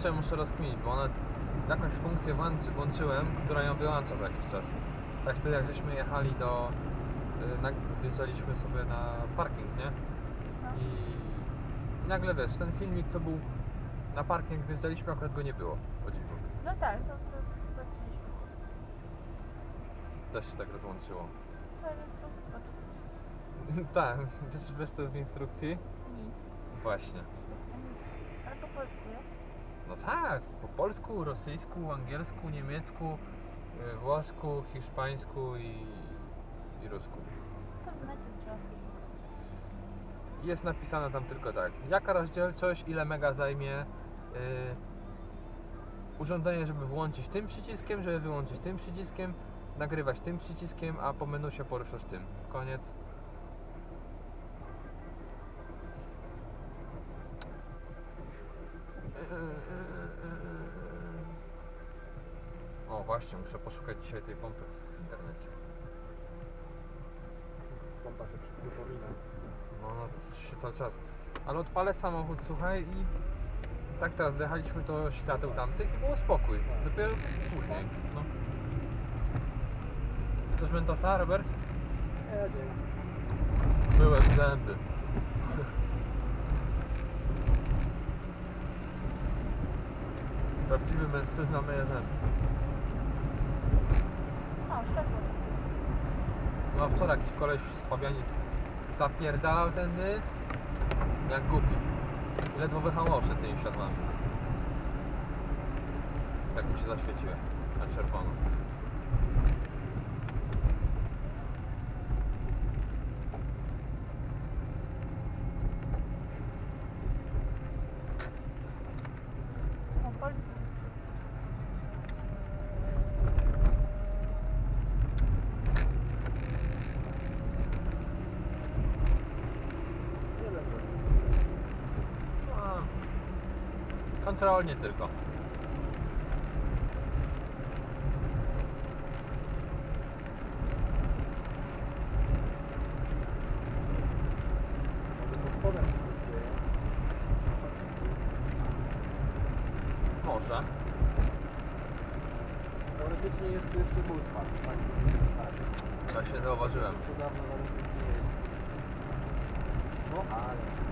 jeszcze muszę rozkminić, bo ona jakąś funkcję włączy, włączyłem, która ją wyłącza za jakiś czas. Tak wtedy jak żeśmy jechali do... y, Na, wjeżdżaliśmy sobie na parking, nie? No. I nagle wiesz, ten filmik co był na parking wjeżdżaliśmy, akurat go nie było, o dziwo. No tak, to, to patrzyliśmy. Też się tak rozłączyło. Trzeba w instrukcji poczytać. tak, wiesz, wiesz co w instrukcji? Nic. Właśnie. Ale po polsku jest? Po polsku, rosyjsku, angielsku, niemiecku, y, włosku, hiszpańsku i, i rusku. To w necie trzeba. Jest napisane tam tylko tak, jaka rozdzielczość, ile mega zajmie y, urządzenie, żeby włączyć tym przyciskiem, żeby wyłączyć tym przyciskiem, nagrywać tym przyciskiem, a po menu się poruszasz tym. Koniec. Właśnie, muszę poszukać dzisiaj tej pompy w internecie. Pompa się przypomina. No, no to się cały czas. Ale odpalę samochód, słuchaj, i tak teraz dojechaliśmy do świateł tamtych i było spokój. Dopiero później. No. Chcesz Mentosa, Robert? Nie, nie. Były zęby. Prawdziwy mężczyzna myje zęby. No wczoraj jakiś koleś z Pabianic zapierdalał tędy jak głupi. Ledwo wyhamował przed tymi światłami. Tak mu się zaświeciły na czerwono. O, policja. Nie wiem. A, kontrolnie tylko. Może się. Teoretycznie jest tu jeszcze bus pas, tak? powinien stać. Właśnie zauważyłem. No ale...